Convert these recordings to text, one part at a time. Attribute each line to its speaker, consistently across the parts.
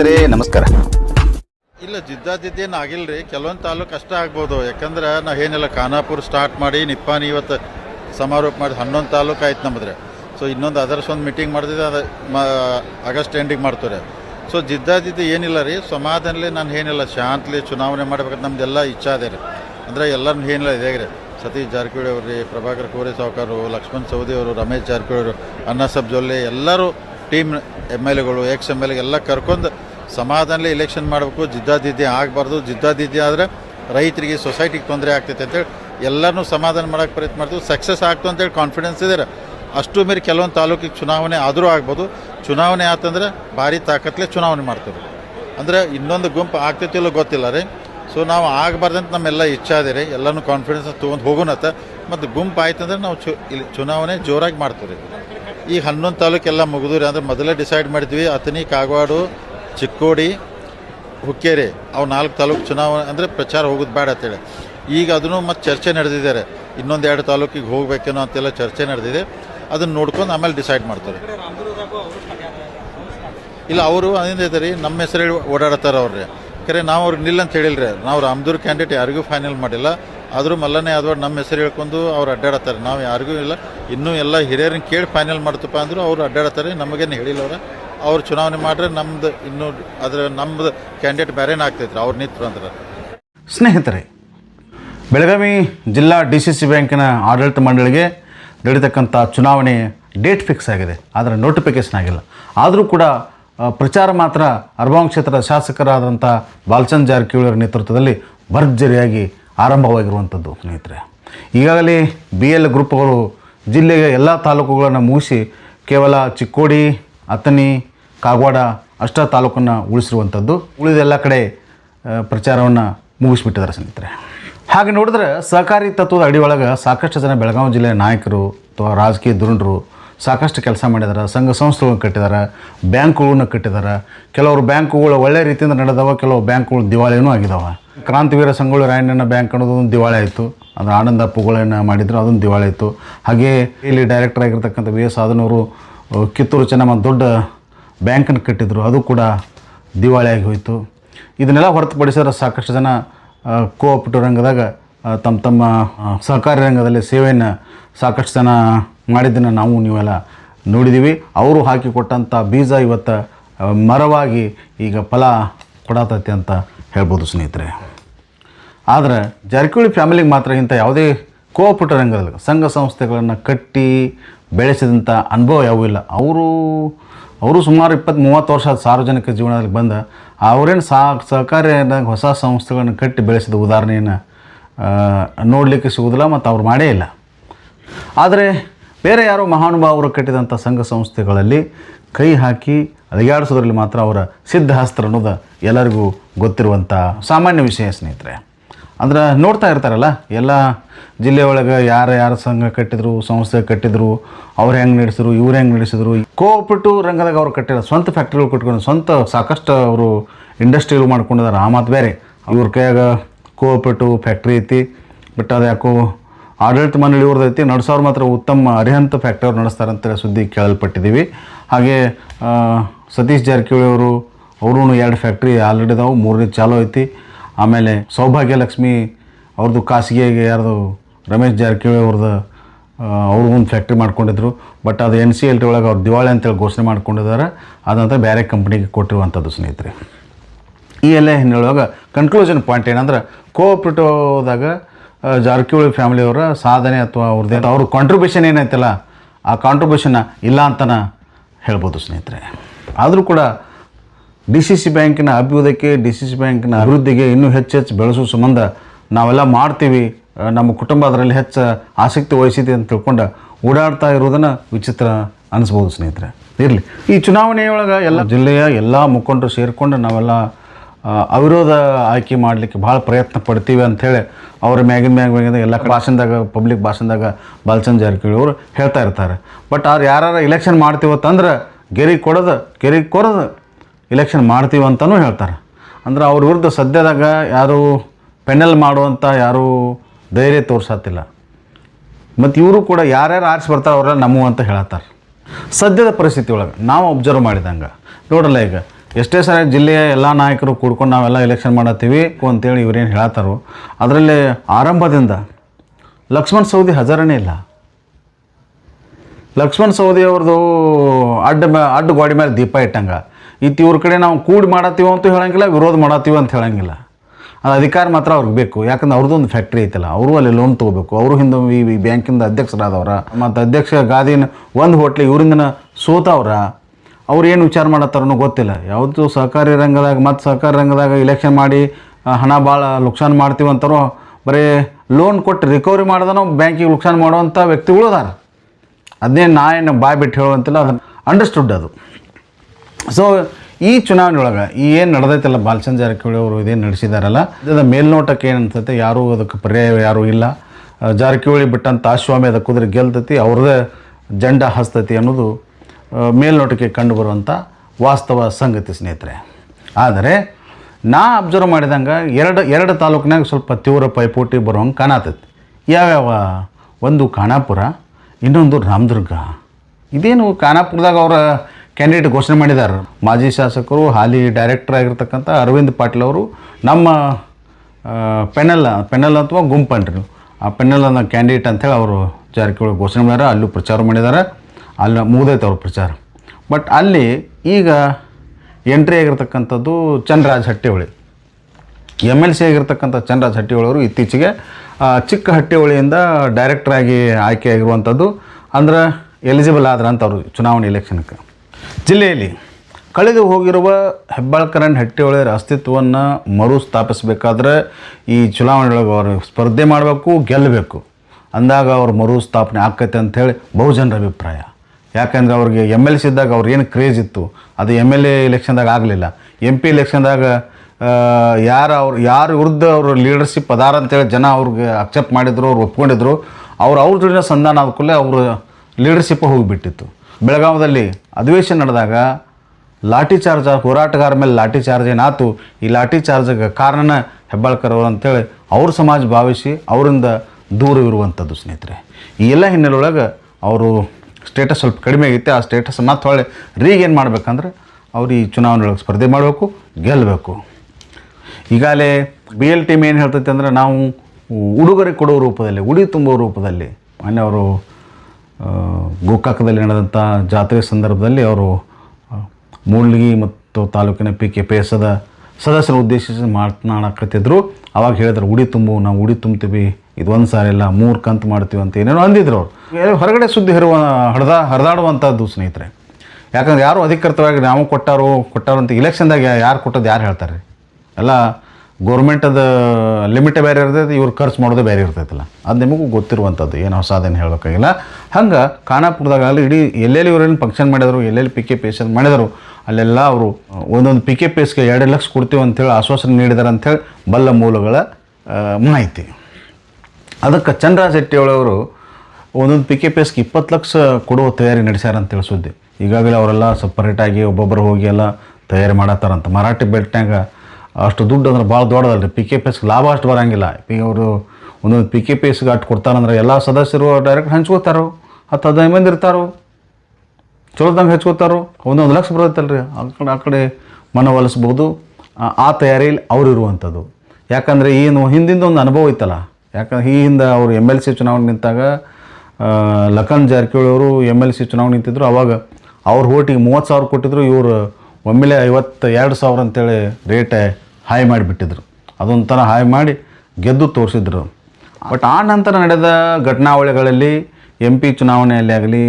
Speaker 1: ಸ್ನೇಹಿತರೆ, ನಮಸ್ಕಾರ.
Speaker 2: ಇಲ್ಲ, ಜಿದ್ದಾಜಿದ್ದೇನು ಆಗಿಲ್ಲ ರೀ ಕೆಲವೊಂದು ತಾಲೂಕು ಕಷ್ಟ ಆಗ್ಬೋದು. ಯಾಕಂದ್ರೆ ನಾವು ಏನಿಲ್ಲ, ಖಾನಾಪುರ ಸ್ಟಾರ್ಟ್ ಮಾಡಿ ನಿಪ್ಪಾನಿ ಇವತ್ತು ಸಮಾರೋಪ ಮಾಡಿ ಹನ್ನೊಂದು ತಾಲೂಕು ಆಯ್ತು ನಮ್ಮದ್ರೆ ಸೊ ಇನ್ನೊಂದು ಅದರ್ಸ್ ಒಂದು ಮೀಟಿಂಗ್ ಮಾಡಿದ್ರೆ ಅದು ಆಗಸ್ಟ್ ಎಂಡಿಗೆ ಮಾಡ್ತಾರೆ ಸೊ ಜಿದ್ದಾಜಿದ್ದು ಏನಿಲ್ಲ ರೀ. ಸಮಾಧಾನಲಿ ನಾನು ಏನಿಲ್ಲ. ಶಾಂತಲಿ ಚುನಾವಣೆ ಮಾಡ್ಬೇಕಂತ ನಮ್ದೆಲ್ಲ ಇಚ್ಛಾ ಅದೇ ರೀ. ಅಂದರೆ ಎಲ್ಲರೂ ಏನಿಲ್ಲ, ಇದೇ ರೀ. ಸತೀಶ್ ಜಾರಕಿಹೊಳಿ ಅವರು ರೀ ಪ್ರಭಾಕರ್ ಕೋರೆ ಸಾವ್ಕಾರು, ಲಕ್ಷ್ಮಣ್ ಸೌದಿ ಅವರು, ರಮೇಶ್ ಜಾರಕಿಹೊಳಿ ಅವರು ಅಣ್ಣಾಸಬ್ ಜೊಲ್ಲೆ ಎಲ್ಲರೂ ಟೀಮ್ ಎಂ ಎಲ್ ಎಗಳು ಎಕ್ಸ್ ಎಂ ಎಲ್ ಎಲ್ಲ ಕರ್ಕೊಂಡು ಸಮಾಧಾನಲಿ ಇಲೆಕ್ಷನ್ ಮಾಡಬೇಕು, ಜಿದ್ದಾದಿದ್ದೆ ಆಗಬಾರ್ದು, ಜಿದ್ದಾದಿದ್ದೆ ಆದರೆ ರೈತರಿಗೆ ಸೊಸೈಟಿಗೆ ತೊಂದರೆ ಆಗ್ತೈತೆ ಅಂತೇಳಿ ಎಲ್ಲರನ್ನೂ ಸಮಾಧಾನ ಮಾಡೋಕ್ಕೆ ಪ್ರಯತ್ನ ಮಾಡ್ತೀವಿ. ಸಕ್ಸಸ್ ಆಗ್ತು ಅಂತೇಳಿ ಕಾನ್ಫಿಡೆನ್ಸ್ ಇದ್ದಾರೆ ಅಷ್ಟು ಮೇರೆ ಕೆಲವೊಂದು ತಾಲೂಕಿಗೆ ಚುನಾವಣೆ ಆದರೂ ಆಗ್ಬೋದು. ಚುನಾವಣೆ ಆತಂದ್ರೆ ಭಾರಿ ತಾಕತ್ಲೆ ಚುನಾವಣೆ ಮಾಡ್ತೀವಿ. ಅಂದರೆ ಇನ್ನೊಂದು ಗುಂಪು ಆಗ್ತೈತಿಲ್ಲೋ ಗೊತ್ತಿಲ್ಲ ರೀ. ಸೊ ನಾವು ಆಗಬಾರ್ದಂತ ನಮ್ಮೆಲ್ಲ ಇಚ್ಛೆ ರೀ. ಎಲ್ಲನೂ ಕಾನ್ಫಿಡೆನ್ಸ್ ತೊಗೊಂಡು ಹೋಗೋಣತ್ತ ಮತ್ತು ಗುಂಪು ಆಯ್ತು ಅಂದ್ರೆ ನಾವು ಚು ಇಲ್ಲಿ ಚುನಾವಣೆ ಜೋರಾಗಿ ಮಾಡ್ತೀವಿ ಈಗ ಹನ್ನೊಂದು ತಾಲೂಕೆಲ್ಲ ಮುಗಿದು ರೀ. ಅಂದ್ರೆ ಮೊದಲೇ ಡಿಸೈಡ್ ಮಾಡಿದ್ವಿ ಅತನಿ ಕಾಗವಾಡು ಚಿಕ್ಕೋಡಿ, ಹುಕ್ಕೇರಿ, ಅವು ನಾಲ್ಕು ತಾಲೂಕು ಚುನಾವಣೆ ಅಂದರೆ ಪ್ರಚಾರ ಹೋಗೋದು ಬೇಡ ಅಂತೇಳಿ. ಈಗ ಅದನ್ನು ಮತ್ತು ಚರ್ಚೆ ನಡೆದಿದ್ದಾರೆ. ಇನ್ನೊಂದು ಎರಡು ತಾಲೂಕಿಗೆ ಹೋಗ್ಬೇಕೇನೋ ಅಂತೆಲ್ಲ ಚರ್ಚೆ ನಡೆದಿದೆ. ಅದನ್ನು ನೋಡ್ಕೊಂಡು ಆಮೇಲೆ ಡಿಸೈಡ್ ಮಾಡ್ತಾರೆ. ಇಲ್ಲ, ಅವರು ಇದ್ದಾರೆ ರೀ ನಮ್ಮ ಹೆಸರು ಅವ್ರೆ ಅವ್ರಿ ಖರೆ ನಾವು ಅವ್ರಿಗೆ ನಿಲ್ಲ ಅಂತ ಹೇಳಿಲ್ರಿ. ನಾವು ರಾಮದೂರ್ ಕ್ಯಾಂಡಿಡೇಟ್ ಯಾರಿಗೂ ಫೈನಲ್ ಮಾಡಿಲ್ಲ. ಆದರೂ ಮಲ್ಲನೇ ಯಾದವ್ ನಮ್ಮ ಹೆಸರು ಹೇಳ್ಕೊಂಡು ಅವ್ರು ಅಡ್ಡಾಡತ್ತಾರೆ. ನಾವು ಯಾರಿಗೂ ಇಲ್ಲ. ಇನ್ನೂ ಎಲ್ಲ ಹಿರಿಯರನ್ನ ಕೇಳಿ ಫೈನಲ್ ಮಾಡ್ತಪ್ಪ ಅಂದರೂ ಅವ್ರು ಅಡ್ಡಾಡತ್ತಾರೆ. ನಮಗೇನು ಹೇಳಿಲ್ಲ ಅವ್ರು. ಅವ್ರು ಚುನಾವಣೆ ಮಾಡ್ರೆ ನಮ್ದು ಇನ್ನು ಅದ್ರ ನಮ್ದು ಕ್ಯಾಂಡಿಡೇಟ್ ಬೇರೆನೇ ಆಗ್ತೈತ್ರಿ, ಅವ್ರು ನಿಂತರು ಅಂದ್ರೆ.
Speaker 3: ಸ್ನೇಹಿತರೆ, ಬೆಳಗಾವಿ ಜಿಲ್ಲಾ ಡಿ ಸಿ ಸಿ ಬ್ಯಾಂಕಿನ ಆಡಳಿತ ಮಂಡಳಿಗೆ ನಡೀತಕ್ಕಂಥ ಚುನಾವಣೆ ಡೇಟ್ ಫಿಕ್ಸ್ ಆಗಿದೆ, ಆದರೆ ನೋಟಿಫಿಕೇಶನ್ ಆಗಿಲ್ಲ. ಆದರೂ ಕೂಡ ಪ್ರಚಾರ ಮಾತ್ರ ಅರ್ಬಾಂಗ್ ಕ್ಷೇತ್ರದ ಶಾಸಕರಾದಂಥ ಬಾಲ್ಚಂದ್ ಜಾರಕಿಹೊಳಿ ಅವರ ನೇತೃತ್ವದಲ್ಲಿ ಭರ್ಜರಿಯಾಗಿ ಆರಂಭವಾಗಿರುವಂಥದ್ದು, ಸ್ನೇಹಿತರೆ. ಈಗಾಗಲೇ ಬಿ ಎಲ್ ಗ್ರೂಪ್ಗಳು ಜಿಲ್ಲೆಯ ಎಲ್ಲ ತಾಲೂಕುಗಳನ್ನು ಮುಗಿಸಿ, ಕೇವಲ ಚಿಕ್ಕೋಡಿ ಅತನಿ ಕಾಗವಾಡ ಅಷ್ಟ ತಾಲೂಕನ್ನು ಉಳಿಸಿರುವಂಥದ್ದು. ಉಳಿದ ಎಲ್ಲ ಕಡೆ ಪ್ರಚಾರವನ್ನು ಮುಗಿಸ್ಬಿಟ್ಟಿದ್ದಾರೆ ಸ್ನೇಹಿತರೆ. ಹಾಗೆ ನೋಡಿದ್ರೆ ಸಹಕಾರಿ ತತ್ವದ ಅಡಿಯೊಳಗೆ ಸಾಕಷ್ಟು ಜನ ಬೆಳಗಾವಿ ಜಿಲ್ಲೆಯ ನಾಯಕರು ಅಥವಾ ರಾಜಕೀಯ ಧುರೀಣರು ಸಾಕಷ್ಟು ಕೆಲಸ ಮಾಡಿದ್ದಾರೆ. ಸಂಘ ಸಂಸ್ಥೆಗಳನ್ನ ಕಟ್ಟಿದ್ದಾರೆ, ಬ್ಯಾಂಕುಗಳನ್ನ ಕಟ್ಟಿದ್ದಾರೆ. ಕೆಲವರು ಬ್ಯಾಂಕುಗಳು ಒಳ್ಳೆ ರೀತಿಯಿಂದ ನಡೆದವ, ಕೆಲವು ಬ್ಯಾಂಕ್ಗಳು ದಿವಾಳಿನೂ ಆಗಿದ್ದಾವೆ ಕ್ರಾಂತಿವೀರ ಸಂಗೊಳ್ಳಿ ರಾಯಣ್ಣನ ಬ್ಯಾಂಕ್ ಅನ್ನೋದು ಒಂದು ದಿವಾಳಿ ಆಯಿತು. ಅದು ಆನಂದ ಪುಗಳನ್ನ ಮಾಡಿದ್ರು ಅದೊಂದು ದಿವಾಳಿ ಆಯಿತು. ಹಾಗೆ ಇಲ್ಲಿ ಡೈರೆಕ್ಟರ್ ಆಗಿರ್ತಕ್ಕಂಥ ವಿ ಎಸ್ ಸಾಧನವರು ಕಿತ್ತೂರು ಚೆನ್ನಮ್ಮ ದೊಡ್ಡ ಬ್ಯಾಂಕನ್ನು ಕಟ್ಟಿದ್ರು, ಅದು ಕೂಡ ದಿವಾಳಿಯಾಗಿ ಹೋಯಿತು. ಇದನ್ನೆಲ್ಲ ಹೊರತುಪಡಿಸಿದ್ರೆ ಸಾಕಷ್ಟು ಜನ ಕೋಆಪರೇಟಿವ್ ರಂಗದಾಗ ತಮ್ಮ ತಮ್ಮ ಸಹಕಾರಿ ರಂಗದಲ್ಲಿ ಸೇವೆಯನ್ನು ಸಾಕಷ್ಟು ಜನ ಮಾಡಿದ್ದನ್ನು ನಾವು ನೀವೆಲ್ಲ ನೋಡಿದ್ದೀವಿ ಅವರು ಹಾಕಿಕೊಟ್ಟಂಥ ಬೀಜ ಇವತ್ತು ಮರವಾಗಿ ಈಗ ಫಲ ಕೊಡತೈತಿ ಅಂತ ಹೇಳ್ಬೋದು ಸ್ನೇಹಿತರೆ. ಆದರೆ ಜಾರಕಿಹೊಳಿ ಫ್ಯಾಮಿಲಿಗೆ ಮಾತ್ರ ಇಂಥ ಯಾವುದೇ ಕೋಪಟ ರಂಗದಲ್ಲಿ, ಸಂಘ ಸಂಸ್ಥೆಗಳನ್ನು ಕಟ್ಟಿ ಬೆಳೆಸಿದಂಥ ಅನುಭವ ಯಾವೂ ಇಲ್ಲ. ಅವರು ಅವರು ಸುಮಾರು ಇಪ್ಪತ್ತು ಮೂವತ್ತು ವರ್ಷ ಸಾರ್ವಜನಿಕ ಜೀವನದಲ್ಲಿ ಬಂದ, ಅವರೇನು ಸಾ ಸಹಕಾರಿ ರಂಗ ಹೊಸ ಸಂಸ್ಥೆಗಳನ್ನು ಕಟ್ಟಿ ಬೆಳೆಸಿದ ಉದಾಹರಣೆಯನ್ನು ನೋಡಲಿಕ್ಕೆ ಸಿಗುವುದಿಲ್ಲ ಮತ್ತು ಅವ್ರು ಮಾಡೇ ಇಲ್ಲ. ಆದರೆ ಬೇರೆ ಯಾರೋ ಮಹಾನುಭಾವರು ಕಟ್ಟಿದಂಥ ಸಂಘ ಸಂಸ್ಥೆಗಳಲ್ಲಿ ಕೈ ಹಾಕಿ ಅಲಗಾಡಿಸೋದ್ರಲ್ಲಿ ಮಾತ್ರ ಅವರ ಸಿದ್ಧಹಸ್ತ್ರ ಅನ್ನೋದು ಎಲ್ಲರಿಗೂ ಗೊತ್ತಿರುವಂಥ ಸಾಮಾನ್ಯ ವಿಷಯ ಸ್ನೇಹಿತರೆ. ಅಂದ್ರೆ ನೋಡ್ತಾ ಇರ್ತಾರಲ್ಲ, ಎಲ್ಲ ಜಿಲ್ಲೆಯೊಳಗೆ ಯಾರು ಯಾರು ಸಂಘ ಕಟ್ಟಿದ್ರು, ಸಂಸ್ಥೆ ಕಟ್ಟಿದ್ರು, ಅವ್ರು ಹೆಂಗೆ ನಡೆಸಿದ್ರು, ಇವ್ರು ಹೆಂಗೆ ನಡೆಸಿದ್ರು ಕೋಪಿಟ್ಟು ರಂಗದಾಗ ಅವ್ರು ಕಟ್ಟಿರೋ ಸ್ವಂತ ಫ್ಯಾಕ್ಟ್ರಿಗಳು ಕಟ್ಕೊಂಡು ಸ್ವಂತ ಸಾಕಷ್ಟು ಅವರು ಇಂಡಸ್ಟ್ರಿಗಳು ಮಾಡ್ಕೊಂಡಿದ್ದಾರೆ ಆ ಮಾತು ಬೇರೆ. ಇವ್ರ ಕೈಯಾಗ ಕೋಪಿಟ್ಟು ಫ್ಯಾಕ್ಟ್ರಿ ಐತಿ ಬಟ್ ಅದು ಯಾಕೋ ಆಡಳಿತ ಮಂಡಳಿ ಇವ್ರದ್ದು ಐತಿ. ನಡ್ಸೋರು ಮಾತ್ರ ಉತ್ತಮ ಅರಿಹಂತ ಫ್ಯಾಕ್ಟ್ರಿ ಅವ್ರು ನಡೆಸ್ತಾರೆ ಅಂತ ಸುದ್ದಿ ಕೇಳಲ್ಪಟ್ಟಿದ್ದೀವಿ ಹಾಗೆ ಸತೀಶ್ ಜಾರಕಿಹೊಳಿ ಅವರು ಅವರು ಎರಡು ಫ್ಯಾಕ್ಟ್ರಿ ಆಲ್ರೆಡಿ ಇದಾವೆ ಮೂರನೇ ಚಾಲೂ ಐತಿ. ಆಮೇಲೆ ಸೌಭಾಗ್ಯ ಲಕ್ಷ್ಮಿ ಅವ್ರದ್ದು ಖಾಸಗಿಯಾಗಿ ಯಾರ್ದು ರಮೇಶ್ ಜಾರಕಿಹೊಳಿ ಅವ್ರದ್ದು ಅವ್ರಿಗೊಂದು ಫ್ಯಾಕ್ಟ್ರಿ ಮಾಡ್ಕೊಂಡಿದ್ರು. ಬಟ್ ಅದು ಎನ್ ಸಿ ಎಲ್ ಟಿ ಒಳಗೆ ಅವ್ರು ದಿವಾಳಿ ಅಂತೇಳಿ ಘೋಷಣೆ ಮಾಡ್ಕೊಂಡಿದ್ದಾರೆ. ಅದಂತ ಬೇರೆ ಕಂಪ್ನಿಗೆ ಕೊಟ್ಟಿರುವಂಥದ್ದು ಸ್ನೇಹಿತರೆ. ಈ ಎಲ್ಲ ಹಿನ್ನೆಲೆಯೊಳಗೆ ಕನ್ಕ್ಲೂಷನ್ ಪಾಯಿಂಟ್ ಏನಂದ್ರೆ ಕೋಆಪ್ರೇಟಿವ್ದಾಗ ಜಾರಕಿಹೊಳಿ ಫ್ಯಾಮಿಲಿಯವರ ಸಾಧನೆ ಅಥವಾ ಅವ್ರದ್ದು ಅವ್ರ ಕಾಂಟ್ರಿಬ್ಯೂಷನ್ ಏನೈತಲ್ಲ ಆ ಕಾಂಟ್ರಿಬ್ಯೂಷನ್ನ ಇಲ್ಲ ಅಂತ ಹೇಳ್ಬೋದು ಸ್ನೇಹಿತರೆ. ಆದರೂ ಕೂಡ ಡಿ ಸಿ ಸಿ ಬ್ಯಾಂಕಿನ ಅಭಿವೃದ್ಧಿಗೆ ಡಿ ಸಿ ಸಿ ಬ್ಯಾಂಕಿನ ಅಭಿವೃದ್ಧಿಗೆ ಇನ್ನೂ ಹೆಚ್ಚು ಹೆಚ್ಚು ಬೆಳೆಸೋ ಸಂಬಂಧ ನಾವೆಲ್ಲ ಮಾಡ್ತೀವಿ. ನಮ್ಮ ಕುಟುಂಬ ಅದರಲ್ಲಿ ಹೆಚ್ಚು ಆಸಕ್ತಿ ವಹಿಸಿದೆ ಅಂತ ತಿಳ್ಕೊಂಡು ಓಡಾಡ್ತಾ ಇರೋದನ್ನು ವಿಚಿತ್ರ ಅನಿಸ್ಬೋದು ಸ್ನೇಹಿತರೆ. ಇರಲಿ. ಈ ಚುನಾವಣೆಯೊಳಗೆ ಎಲ್ಲ ಜಿಲ್ಲೆಯ ಎಲ್ಲ ಮುಖಂಡರು ಸೇರಿಕೊಂಡು ನಾವೆಲ್ಲ ಅವಿರೋಧ ಆಯ್ಕೆ ಮಾಡಲಿಕ್ಕೆ ಭಾಳ ಪ್ರಯತ್ನ ಪಡ್ತೀವಿ ಅಂಥೇಳಿ ಅವ್ರ ಮ್ಯಾಗಿನ ಮ್ಯಾಗ ಮ್ಯಾಗಿಂದ ಎಲ್ಲ ಭಾಷಣದಾಗ ಪಬ್ಲಿಕ್ ಭಾಷಣದಾಗ ಬಾಲಚಂದ್ ಜಾರಕಿಹೊಳಿ ಅವರು ಹೇಳ್ತಾ ಇರ್ತಾರೆ. ಬಟ್ ಅವ್ರು ಯಾರು ಎಲೆಕ್ಷನ್ ಮಾಡ್ತೀವತ್ತಂದ್ರೆ ಗೆರಿಗೆ ಕೊಡೋದು ಗೆರಿಗೆ ಕೊಡೋದು ಇಲೆಕ್ಷನ್ ಮಾಡ್ತೀವಿ ಅಂತಲೂ ಹೇಳ್ತಾರೆ. ಅಂದ್ರೆ ಅವ್ರ ವಿರುದ್ಧ ಸದ್ಯದಾಗ ಯಾರು ಪೆನಲ್ ಮಾಡುವಂಥ ಯಾರೂ ಧೈರ್ಯ ತೋರ್ಸತ್ತಿಲ್ಲ. ಮತ್ತು ಇವರು ಕೂಡ ಯಾರ್ಯಾರು ಆರಿಸಿ ಬರ್ತಾರೆ ಅವರೆಲ್ಲ ನಮಗೂ ಅಂತ ಹೇಳತ್ತಾರೆ. ಸದ್ಯದ ಪರಿಸ್ಥಿತಿ ಒಳಗೆ ನಾವು ಅಬ್ಸರ್ವ್ ಮಾಡಿದಂಗೆ. ನೋಡಲ್ಲ ಈಗ, ಎಷ್ಟೇ ಸರಿ ಜಿಲ್ಲೆಯ ಎಲ್ಲ ನಾಯಕರು ಕೂಡ್ಕೊಂಡು ನಾವೆಲ್ಲ ಎಲೆಕ್ಷನ್ ಮಾಡತ್ತೀವಿ ಅಂತೇಳಿ ಇವ್ರೇನು ಹೇಳತ್ತಾರೋ, ಅದರಲ್ಲಿ ಆರಂಭದಿಂದ ಲಕ್ಷ್ಮಣ್ ಸೌದಿ ಹಜಾರನೇ ಇಲ್ಲ. ಲಕ್ಷ್ಮಣ್ ಸೌದಿ ಅವ್ರದ್ದು ಅಡ್ಡ ಅಡ್ಡ ಗೋಡೆ ಮೇಲೆ ದೀಪ ಇಟ್ಟಂಗೆ. ಇತ್ತು ಇವ್ರ ಕಡೆ ನಾವು ಕೂಡಿ ಮಾಡತ್ತೀವೋ ಅಂತೂ ಹೇಳಂಗಿಲ್ಲ, ವಿರೋಧ ಮಾಡತ್ತೀವಿ ಅಂತ ಹೇಳಂಗಿಲ್ಲ. ಅದು ಅಧಿಕಾರ ಮಾತ್ರ ಅವ್ರಿಗೆ ಬೇಕು. ಯಾಕಂದ್ರೆ ಅವ್ರದ್ದು ಒಂದು ಫ್ಯಾಕ್ಟ್ರಿ ಐತಲ್ಲ, ಅವರು ಅಲ್ಲಿ ಲೋನ್ ತೊಗೋಬೇಕು. ಅವರು ಹಿಂದೆ ಈ ಈ ಬ್ಯಾಂಕಿಂದ ಅಧ್ಯಕ್ಷರಾದವ್ರ, ಮತ್ತು ಅಧ್ಯಕ್ಷ ಗಾದಿನ ಒಂದು ಹೋಟ್ಲಿ ಇವರಿಂದ ಸೋತವ್ರ, ಅವ್ರು ಏನು ವಿಚಾರ ಮಾಡತ್ತಾರನೋ ಗೊತ್ತಿಲ್ಲ. ಯಾವುದು ಸಹಕಾರಿ ರಂಗದಾಗ, ಮತ್ತು ಸಹಕಾರಿ ರಂಗದಾಗ ಇಲೆಕ್ಷನ್ ಮಾಡಿ ಹಣ ಭಾಳ ಲುಕ್ಸಾನ್ ಮಾಡ್ತೀವಿ ಅಂತಾರೋ, ಬರೀ ಲೋನ್ ಕೊಟ್ಟು ರಿಕವರಿ ಮಾಡ್ದನೋ ಬ್ಯಾಂಕಿಗೆ ಲುಕ್ಸಾನ್ ಮಾಡುವಂಥ ವ್ಯಕ್ತಿಗಳು ಅದಾರ. ಅದನ್ನೇ ನಾ ಏನು ಬಾಯ್ ಬಿಟ್ಟು ಹೇಳುವಂತಿಲ್ಲ ಅದನ್ನು ಅಂಡರ್ಸ್ಟುಡ್ ಅದು. ಸೊ ಈ ಚುನಾವಣೆ ಈ ಏನು ನಡೆದೈತಲ್ಲ, ಬಾಲಚಂದ್ರ ಜಾರಕಿಹೊಳಿ ಅವರು ಇದೇನು ನಡೆಸಿದಾರಲ್ಲ ಇದರ ಮೇಲ್ನೋಟಕ್ಕೆ ಏನು ಅನ್ಸುತ್ತೆ, ಯಾರೂ ಅದಕ್ಕೆ ಪರ್ಯಾಯ ಯಾರೂ ಇಲ್ಲ. ಜಾರಕಿಹೊಳಿ ಬಿಟ್ಟಂಥ ಆಶ್ವಾಮಿ ಅದಕ್ಕೆ ಕುದುರೆ ಗೆಲ್ತೈತಿ ಅವ್ರದೇ ಜಂಡ ಹಸ್ತೈತಿ ಅನ್ನೋದು ಮೇಲ್ನೋಟಕ್ಕೆ ಕಂಡುಬರುವಂಥ ವಾಸ್ತವ ಸಂಗತಿ ಸ್ನೇಹಿತರೆ. ಆದರೆ, ನಾ ಅಬ್ಸರ್ವ್ ಮಾಡಿದಂಗೆ ಎರಡು ಎರಡು ತಾಲೂಕಿನಾಗ ಸ್ವಲ್ಪ ತೀವ್ರ ಪೈಪೋಟಿ ಬರೋಂಗೆ ಕಾಣತೈತಿ. ಯಾವ್ಯಾವ? ಒಂದು ಖಾನಾಪುರ, ಇನ್ನೊಂದು ರಾಮದುರ್ಗ. ಇದೇನು ಖಾನಾಪುರದಾಗ ಅವರ ಕ್ಯಾಂಡಿಡೇಟ್ ಘೋಷಣೆ ಮಾಡಿದ್ದಾರೆ. ಮಾಜಿ ಶಾಸಕರು ಹಾಲಿ ಡೈರೆಕ್ಟರ್ ಆಗಿರ್ತಕ್ಕಂಥ ಅರವಿಂದ್ ಪಾಟೀಲ್ ಅವರು ನಮ್ಮ ಪೆನಲ್ ಪೆನಲ್ ಅಥವಾ ಗುಂಪನ್ರಿ. ಆ ಪೆನಲ್ ಅನ್ನೋ ಕ್ಯಾಂಡಿಡೇಟ್ ಅಂತೇಳಿ ಅವರು ಜಾರಕಿಹೊಳಿ ಘೋಷಣೆ ಮಾಡ್ಯಾರ ಅಲ್ಲೂ ಪ್ರಚಾರ ಮಾಡಿದ್ದಾರೆ ಅಲ್ಲಿ ಮುಗ್ದೈತೆ ಅವ್ರ ಪ್ರಚಾರ. ಬಟ್ ಅಲ್ಲಿ ಈಗ ಎಂಟ್ರಿ ಆಗಿರ್ತಕ್ಕಂಥದ್ದು Chandraraj Hattiholi. M L C ಆಗಿರ್ತಕ್ಕಂಥ ಚಂದ್ರರಾಜ್ ಹಟ್ಟಿಹೊಳಿಯವರು ಇತ್ತೀಚೆಗೆ ಆ, ಚಿಕ್ಕ ಹಟ್ಟಿಹೊಳಿಯಿಂದ ಆಯ್ಕೆ ಆಗಿರುವಂಥದ್ದು. ಅಂದ್ರೆ ಎಲಿಜಿಬಲ್ ಆದ್ರ ಅವರು ಚುನಾವಣೆ ಎಲೆಕ್ಷನ್ಗೆ ಜಿಲ್ಲೆಯಲ್ಲಿ ಕಳೆದು ಹೋಗಿರುವ ಹೆಬ್ಬಾಳ್ಕರನ್ ಹಟ್ಟಿಹೊಳಿಯರ ಅಸ್ತಿತ್ವವನ್ನು ಮರು ಸ್ಥಾಪಿಸಬೇಕಾದ್ರೆ ಈ ಚುನಾವಣೆಯೊಳಗೆ ಅವರು ಸ್ಪರ್ಧೆ ಮಾಡಬೇಕು, ಗೆಲ್ಲಬೇಕು. ಅಂದಾಗ ಅವ್ರು ಮರು ಸ್ಥಾಪನೆ ಆಕೈತೆ ಅಂಥೇಳಿ ಬಹುಜನರ ಅಭಿಪ್ರಾಯ. ಯಾಕಂದ್ರೆ ಅವ್ರಿಗೆ ಎಂ ಎಲ್ ಸಿ ಇದ್ದಾಗ ಅವ್ರು ಏನು ಕ್ರೇಜ್ ಇತ್ತು, ಅದು ಎಂ ಎಲ್ ಎ ಎಲೆಕ್ಷನ್ದಾಗ ಆಗಲಿಲ್ಲ. ಎಂ ಪಿ ಎಲೆಕ್ಷನ್ದಾಗ ಯಾರು ಅವ್ರು, ಯಾರು ವಿರುದ್ಧ ಅವರು ಲೀಡರ್ಶಿಪ್ ಅದಾರ ಅಂತೇಳಿ ಜನ ಅವ್ರಿಗೆ ಅಕ್ಸೆಪ್ಟ್ ಮಾಡಿದ್ರು, ಅವ್ರು ಒಪ್ಕೊಂಡಿದ್ರು. ಅವ್ರು ಅವ್ರ ಜೊತೆ ಸಂಧಾನ ಆದ ಕೂಡಲೇ ಅವರು ಲೀಡರ್ಶಿಪ್ ಹೋಗಿಬಿಟ್ಟಿತ್ತು. ಬೆಳಗಾವದಲ್ಲಿ ಅಧಿವೇಶನ ನಡೆದಾಗ ಲಾಠಿ ಚಾರ್ಜ್ ಹೋರಾಟಗಾರ ಮೇಲೆ ಲಾಠಿ ಚಾರ್ಜ್ ಏನಾಯ್ತು? ಈ ಲಾಠಿ ಚಾರ್ಜ್ಗೆ ಕಾರಣನ ಹೆಬ್ಬಾಳ್ಕರ್ ಅವರು ಅಂತೇಳಿ ಅವ್ರ ಸಮಾಜ ಭಾವಿಸಿ ಅವರಿಂದ ದೂರವಿರುವಂಥದ್ದು ಸ್ನೇಹಿತರೆ. ಈ ಎಲ್ಲ ಹಿನ್ನೆಲೆಯೊಳಗೆ ಅವರು ಸ್ಟೇಟಸ್ ಸ್ವಲ್ಪ ಕಡಿಮೆ ಆಗಿತ್ತು ಆ ಸ್ಟೇಟಸ್ ಮತ್ತೆ ಹೊಳೆ ರೀಗೇನು ಮಾಡಬೇಕಂದ್ರೆ ಅವ್ರು ಈ ಚುನಾವಣೆಯೊಳಗೆ ಸ್ಪರ್ಧೆ ಮಾಡಬೇಕು ಗೆಲ್ಲಬೇಕು ಈಗಾಗಲೇ ಬಿ ಎಲ್ ಟೀಮ್ ಏನು ಹೇಳ್ತೈತೆ ಅಂದರೆ ನಾವು ಉಡುಗೊರೆ ಕೊಡೋ ರೂಪದಲ್ಲಿ ಉಡಿ ತುಂಬೋ ರೂಪದಲ್ಲಿ ಆ, ಗೋಕಾಕದಲ್ಲಿ ನಡೆದಂಥ ಜಾತ್ರೆ ಸಂದರ್ಭದಲ್ಲಿ ಅವರು ಮೂಳ್ಗಿ ಮತ್ತು ತಾಲೂಕಿನ ಪಿ ಕೆ ಪಿ ಎಸ್ದ ಸದಸ್ಯರ ಉದ್ದೇಶಿಸಿ ಮಾತನಾಡಕತ್ತಿದ್ರು. ಅವಾಗ ಹೇಳಿದ್ರು, ಉಡಿ ತುಂಬು, ನಾವು ಉಡಿ ತುಂಬ್ತೀವಿ ಇದು ಒಂದು ಸಾರಿ ಇಲ್ಲ ಮೂರು ಕಂತು ಮಾಡ್ತೀವಿ ಅಂತ ಏನೇನೋ ಅಂದಿದ್ರು ಅವರು. ಹೊರಗಡೆ ಸುದ್ದಿ ಹರಿವ, ಹರಿದ ಹರಿದಾಡುವಂಥದ್ದು ಸ್ನೇಹಿತರೆ. ಯಾಕಂದ್ರೆ ಯಾರು ಅಧಿಕೃತವಾಗಿ ನಾವು ಕೊಟ್ಟಾರು ಕೊಟ್ಟಾರು ಅಂತ ಇಲೆಕ್ಷನ್ದಾಗ ಯಾರು ಕೊಟ್ಟದ್ದು ಯಾರು ಹೇಳ್ತಾರೆ? ಎಲ್ಲ ಗೋರ್ಮೆಂಟದ ಲಿಮಿಟ್ ಬೇರೆ ಇರ್ತೈತಿ, ಇವ್ರು ಖರ್ಚು ಮಾಡೋದೇ ಬೇರೆ ಇರ್ತೈತಲ್ಲ. ಅದು ನಿಮಗೂ ಗೊತ್ತಿರುವಂಥದ್ದು ಏನು ಹೊಸದೇನು ಹೇಳಬೇಕಾಗಿಲ್ಲ. ಹಂಗೆ ಖಾನಾಪುರದಾಗ ಅಲ್ಲಿ ಇಡೀ ಎಲ್ಲೆಲ್ಲಿ ಇವ್ರೇನು ಫಂಕ್ಷನ್ ಮಾಡಿದರು, ಎಲ್ಲೆಲ್ಲಿ ಪಿ ಕೆ ಪಿ ಎಸ್ ಮಾಡಿದರು, ಅಲ್ಲೆಲ್ಲ ಅವರು ಒಂದೊಂದು ಪಿ ಕೆ ಪಿ ಎಸ್ಗೆ ಎರಡು ಲಕ್ಷ ಕೊಡ್ತೀವಿ ಅಂತೇಳಿ ಆಶ್ವಾಸನೆ ನೀಡಿದ್ದಾರೆ ಅಂಥೇಳಿ ಬಲ್ಲ ಮೂಲಗಳ ಮಾಹಿತಿ. ಅದಕ್ಕೆ ಚಂದ್ರರಾಜ್ ಹೆಟ್ಟಿಯೊಳವರು ಒಂದೊಂದು ಪಿ ಕೆ ಪಿ ಎಸ್ಗೆ ಇಪ್ಪತ್ತು ಲಕ್ಷ ಕೊಡುವ ತಯಾರಿ ನಡೆಸ್ಯಾರ ಅಂತೇಳಿ ಸುದ್ದಿ ಈಗಾಗಲೇ ಅವರೆಲ್ಲ ಸಪ್ರೇಟಾಗಿ ಒಬ್ಬೊಬ್ಬರು ಹೋಗಿ ಎಲ್ಲ ತಯಾರಿ ಮಾಡತ್ತಾರಂತ. ಮರಾಠಿ ಬೆಲ್ಟ್ನಾಗ ಅಷ್ಟು ದುಡ್ಡು ಅಂದ್ರೆ ಭಾಳ ದೊಡ್ಡದಲ್ಲ ರೀ ಪಿ ಕೆ ಪಿ ಎಸ್ಗೆ ಲಾಭ ಅಷ್ಟು ಬರೋಂಗಿಲ್ಲ. ಪಿ ಅವರು ಒಂದೊಂದು ಪಿ ಕೆ ಪಿ ಎಸ್ಗೆ ಅಷ್ಟು ಕೊಡ್ತಾರಂದ್ರೆ ಎಲ್ಲ ಸದಸ್ಯರು ಡೈರೆಕ್ಟ್ ಹಂಚ್ಕೋತಾರೋ. ಹತ್ತು ಹದಿನೈದು ಮಂದಿ ಇರ್ತಾರೋ. ಚಲೋದಂಗೆ ಹಚ್ಕೋತಾರೋ. ಒಂದೊಂದು ಲಕ್ಷ ಬರುತ್ತಲ್ಲ ರೀ ಆ ಕಡೆ ಆ ಕಡೆ ಮನವೊಲಿಸ್ಬೋದು ಆ- ಆ ತಯಾರಿಯಲ್ಲಿ ಅವ್ರು ಇರುವಂಥದ್ದು. ಯಾಕಂದರೆ ಏನು ಹಿಂದಿಂದ ಒಂದು ಅನುಭವ ಇತ್ತಲ್ಲ ಯಾಕಂದ್ರೆ ಈ ಹಿಂದೆ ಅವರು ಎಂ ಎಲ್ ಸಿ ಚುನಾವಣೆ ನಿಂತಾಗ ಲಖನ್ ಜಾರಕಿಹೊಳಿ ಅವರು ಎಂ ಎಲ್ ಸಿ ಚುನಾವಣೆ ನಿಂತಿದ್ರು. ಅವಾಗ ಅವ್ರ ಓಟಿಗೆ ಮೂವತ್ತು ಸಾವಿರ ಕೊಟ್ಟಿದ್ರು. ಇವರು ಒಮ್ಮೆಲೆ ಐವತ್ತು ಎರಡು ಸಾವಿರ ಅಂತೇಳಿ ರೇಟ್ ಹಾಯ್ ಮಾಡಿಬಿಟ್ಟಿದ್ರು. ಅದೊಂಥರ ಹಾಯ್ ಮಾಡಿ ಗೆದ್ದು ತೋರಿಸಿದ್ರು. ಬಟ್ ಆ ನಂತರ ನಡೆದ ಘಟನಾವಳಿಗಳಲ್ಲಿ ಎಂ ಪಿ ಚುನಾವಣೆಯಲ್ಲಿ ಆಗಲಿ